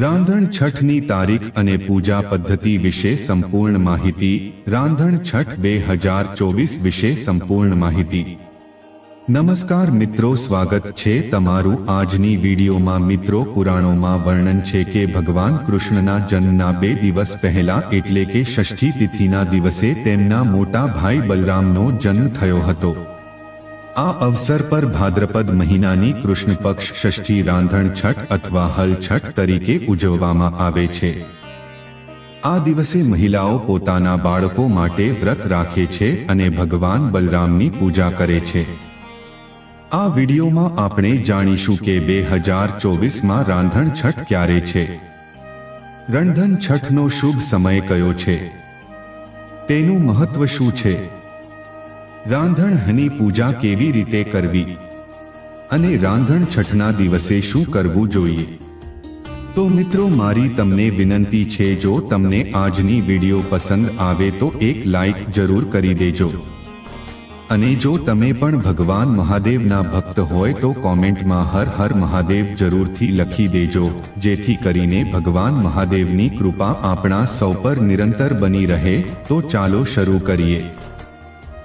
રાંધણ છઠની તારીખ અને પૂજા પદ્ધતિ વિશે સંપૂર્ણ માહિતી રાંધણ છઠ બે હજાર ચોવીસ વિશે સંપૂર્ણ માહિતી. નમસ્કાર મિત્રો, સ્વાગત છે તમારું આજની વિડીયોમાં. મિત્રો, પુરાણોમાં વર્ણન છે કે ભગવાન કૃષ્ણના જન્મના બે દિવસ પહેલા, એટલે કે ષષ્ઠી તિથિના દિવસે, તેમના મોટા ભાઈ બલરામનો જન્મ થયો હતો. આ અવસર પર ભાદ્રપદ મહિનાની કૃષ્ણ પક્ષ ષષ્ઠી રાંધણ છઠ અથવા હલ છઠ તરીકે ઉજવવામાં આવે છે. આ દિવસે મહિલાઓ પોતાના બાળકો માટે વ્રત રાખે છે અને ભગવાન બલરામની પૂજા કરે છે. આ વિડીયોમાં આપણે જાણીશું કે બે હજાર ચોવીસમાં રાંધણ છઠ ક્યારે છે? રંધન છઠનો શુભ સમય કયો છે? તેનું મહત્વ શું છે? રાંધણ હની પૂજા કેવી રીતે કરવી? અને રાંધણ છઠના દિવસે શું કરવું જોઈએ? તો મિત્રો, મારી તમને વિનંતી છે, જો તમને આજની વીડિયો પસંદ આવે તો એક લાઈક જરૂર કરી દેજો. અને જો તમે પણ ભગવાન મહાદેવના ભક્ત હોય તો કોમેન્ટમાં હર હર મહાદેવ જરૂરથી લખી દેજો, જેથી કરીને ભગવાન મહાદેવની કૃપા આપણા સૌ પર નિરંતર બની રહે. તો ચાલો શરૂ કરીએ.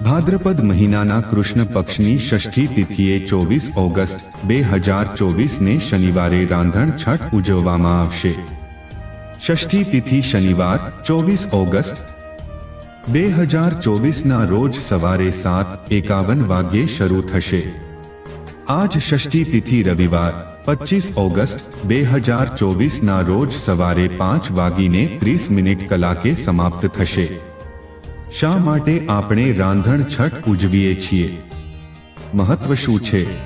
ભાદ્રપદ મહિનાના કૃષ્ણ પક્ષની ષષ્ઠી તિથિએ ચોવીસ ઓગસ્ટ બે હજાર ચોવીસને શનિવારે રાંધણ છઠ ઉજવવામાં આવશે. ષષ્ઠી તિથિ શનિવાર, ચોવીસ ઓગસ્ટ બે હજાર ચોવીસના રોજ સવારે સાત એકાવન વાગ્યે શરૂ થશે. આજ ષષ્ઠી તિથિ રવિવાર પચીસ ઓગસ્ટ બે હજાર ચોવીસના રોજ સવારે પાંચ વાગીને ત્રીસ મિનિટ કલાકે સમાપ્ત થશે. શા માટે આપણે રાંધણ છઠ ઉજવીએ છીએ? મહત્વ શું છે?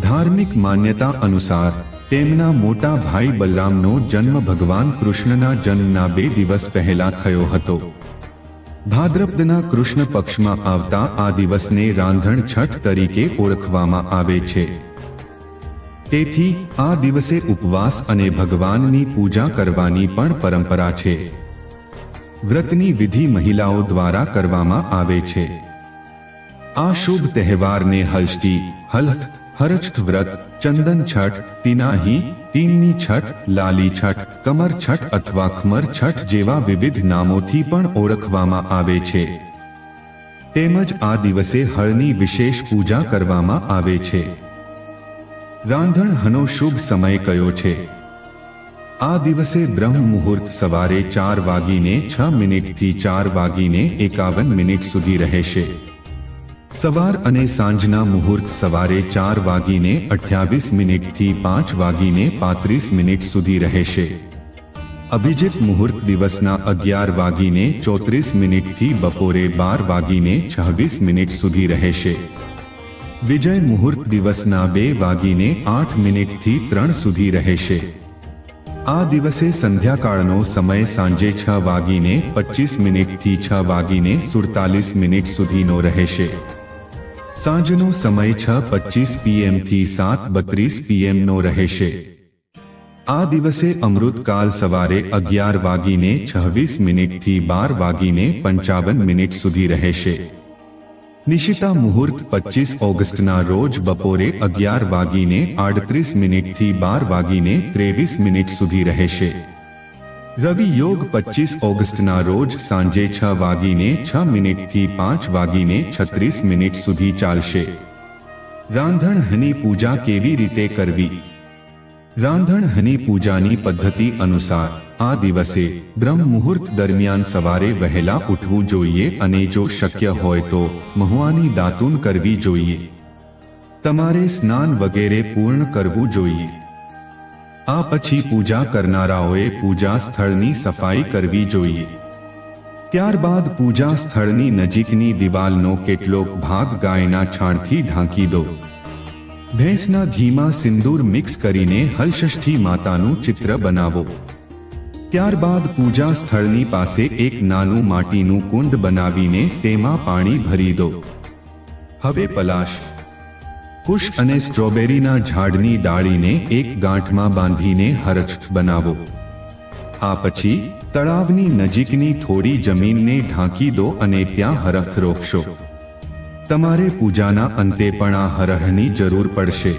ધાર્મિક માન્યતા અનુસાર, તેમના મોટા ભાઈ બલરામનો જન્મ ભગવાન કૃષ્ણના જન્મના બે દિવસ પહેલા થયો હતો. ભાદ્રપદના કૃષ્ણ પક્ષમાં આવતા આ દિવસને રાંધણ છઠ તરીકે ઓળખવામાં આવે છે. તેથી, આ દિવસે ઉપવાસ અને ભગવાનની પૂજા કરવાની પણ પરંપરા છે. વ્રતની વિધિ મહિલાઓ દ્વારા કરવામાં આવે છે. આ શુભ તહેવારને હલષ્ટી હલથ હરછથ વ્રત, ચંદન છઠ, તિનાહી, તીનની છઠ, લાલી છઠ, કમર છઠ અથવા ખમર છઠ જેવા વિવિધ નામોથી પણ ઓળખવામાં આવે છે. તેમજ આ દિવસે હળની વિશેષ પૂજા કરવામાં આવે છે. રાંધણ હનો શુભ સમય કયો છે? આ દિવસે બ્રહ્મ મુહૂર્ત સવારે ચાર વાગીને છ મિનિટથી ચાર વાગીને એકાવન મિનિટ સુધી રહેશે. સવાર અને સાંજના મુહૂર્ત સવારે ચાર વાગીને અઠ્યાવીસ મિનિટથી પાંચ વાગીને પાંત્રીસ મિનિટ સુધી રહેશે. અભિજીત મુહૂર્ત દિવસના અગિયાર વાગીને ચોત્રીસ મિનિટથી બપોરે બાર વાગીને છવ્વીસ મિનિટ સુધી રહેશે. વિજય મુહૂર્ત દિવસના બે વાગીને આઠ મિનિટથી ત્રણ સુધી રહેશે. આ દિવસે સંધ્યાકાળનો સમય સાંજે છ વાગીને પચીસ મિનિટથી છ વાગીને સુડતાલીસ મિનિટ સુધીનો રહેશે. સાંજનો સમય છ પચીસ પીએમથી સાત બત્રીસ પીએમનો રહેશે. આ દિવસે અમૃતકાલ સવારે અગિયાર વાગીને છવ્વીસ મિનિટથી બાર વાગીને પંચાવન મિનિટ સુધી રહેશે. નિશિતા મુહૂર્ત પચીસ ઓગસ્ટના રોજ બપોરે અગિયાર વાગીને આડત્રીસ મિનિટથી બાર વાગીને ત્રેવીસ મિનિટ સુધી રહેશે. રવિ યોગ પચીસ ઓગસ્ટના રોજ સાંજે છ વાગીને છ મિનિટથી પાંચ વાગીને છત્રીસ મિનિટ સુધી ચાલશે. રાંધણ હની પૂજા કેવી રીતે કરવી? રાંધણ હની પૂજાની પદ્ધતિ અનુસાર આ દિવસે બ્રહ્મ મુહૂર્ત દરમિયાન સવારે વહેલા ઉઠવું જોઈએ અને જો શક્ય હોય તો મહુવાની દાતુન કરવી જોઈએ. તમારે સ્નાન વગેરે પૂર્ણ કરવું જોઈએ. આ પછી પૂજા કરનારાઓએ પૂજા સ્થળની સફાઈ કરવી જોઈએ. ત્યારબાદ પૂજા સ્થળની નજીકની દિવાલનો કેટલોક ભાગ ગાયના છાણથી ઢાંકી દો. ભેંસના ઘીમાં સિંદૂર મિક્સ કરીને હલષષ્ઠી માતાનું ચિત્ર બનાવો. ત્યારબાદ પૂજા સ્થળની પાસે એક નાનું માટીનું કુંડ બનાવીને તેમાં પાણી ભરી દો. હવે પલાશ. કુશ અને સ્ટ્રોબેરીના ઝાડની ડાળીને એક ગાંઠમાં બાંધીને હરછ બનાવો. આ પછી તળાવની નજીકની થોડી જમીનને ઢાંકી દો અને ત્યાં હરખ રોકશો તમારે પૂજાના અંતે પણ આ હરહની જરૂર પડશે.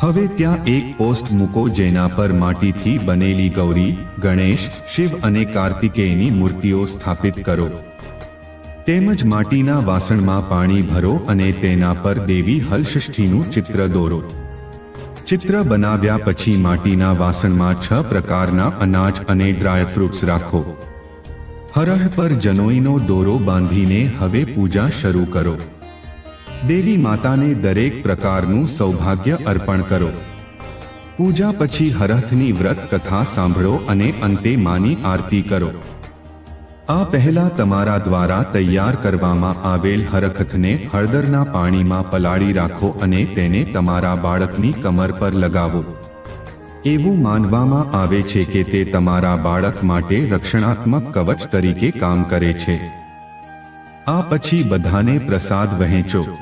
હવે ત્યાં એક પોસ્ટ મૂકો જેના પર માટીથી બનેલી ગૌરી, ગણેશ, શિવ અને કાર્તિકેયની મૂર્તિઓ સ્થાપિત કરો. તેમજ માટીના વાસણમાં પાણી ભરો અને તેના પર દેવી હલષષ્ઠીનું ચિત્ર દોરો. ચિત્ર બનાવ્યા પછી માટીના વાસણમાં છ પ્રકારના અનાજ અને ડ્રાય ફ્રૂટ્સ રાખો. હરહ પર જનોઈનો દોરો બાંધીને હવે પૂજા શરૂ કરો. દેવી માતાને દરેક પ્રકારનું સૌભાગ્ય અર્પણ કરો. પૂજા પછી હરથની વ્રત કથા સાંભળો અને અંતે માની આરતી કરો. આ પહેલા તમારા દ્વારા તૈયાર કરવામાં આવેલ હરખથને હળદરના પાણીમાં પલાળી રાખો અને તેને તમારા બાળકની કમર પર લગાવો. એવું માનવામાં આવે છે કે તે તમારા બાળક માટે રક્ષણાત્મક કવચ તરીકે કામ કરે છે. આ પછી બધાને પ્રસાદ વહેંચો.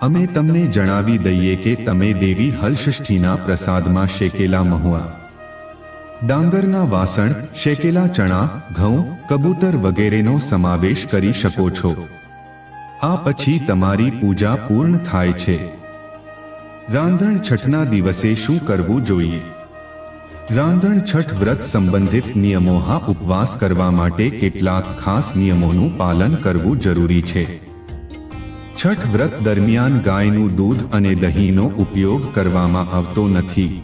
અમે તમને જણાવી દઈએ કે તમે દેવી હલષષ્ઠીના પ્રસાદમાં શેકેલા મહુઆ ડાંગરના વાસણ, શેકેલા ચણા, ઘઉં, કબૂતર વગેરેનો સમાવેશ કરી શકો છો. આ પછી તમારી પૂજા પૂર્ણ થાય છે. રાંધણ છઠના દિવસે શું કરવું જોઈએ? રાંધણ છઠ વ્રત સંબંધિત નિયમો હા ઉપવાસ કરવા માટે કેટલાક ખાસ નિયમોનું પાલન કરવું જરૂરી છે. છઠ વ્રત દરમિયાન ગાયનું દૂધ અને દહીંનો ઉપયોગ કરવામાં આવતો નથી.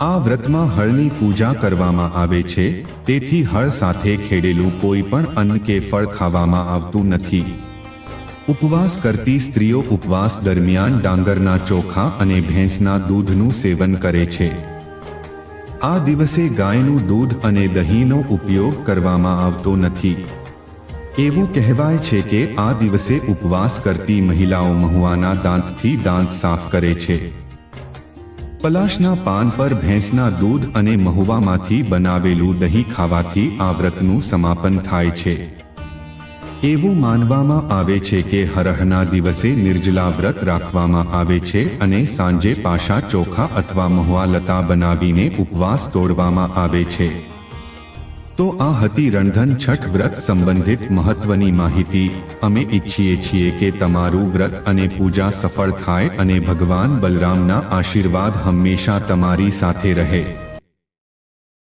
આ વ્રતમાં હળની પૂજા કરવામાં આવે છે, તેથી હળ સાથે ખેડેલું કોઈ પણ અન્ન કે ફળ ખાવામાં આવતું નથી. ઉપવાસ કરતી સ્ત્રીઓ ઉપવાસ દરમિયાન ડાંગરના ચોખા અને ભેંસના દૂધનું સેવન કરે છે. આ દિવસે ગાયનું દૂધ અને દહીંનો ઉપયોગ કરવામાં આવતો નથી. એવું કહેવાય છે કે આ દિવસે ઉપવાસ કરતી મહિલાઓ મહુવાના દાંતથી દાંત સાફ કરે છે. પલાશના પાન પર ભેંસના દૂધ અને મહુવામાંથી બનાવેલું દહીં ખાવાથી આ વ્રતનું સમાપન થાય છે. એવું માનવામાં આવે છે કે હરહના દિવસે નિર્જલા વ્રત રાખવામાં આવે છે અને સાંજે પાશા ચોખા અથવા મહુવા લતા બનાવીને ઉપવાસ તોડવામાં આવે છે. તો આ હતી રણધન છઠ વ્રત સંબંધિત મહત્વની માહિતી. અમે ઈચ્છીએ છીએ કે તમારું વ્રત અને પૂજા સફળ થાય અને ભગવાન બલરામના આશીર્વાદ હંમેશા તમારી સાથે રહે.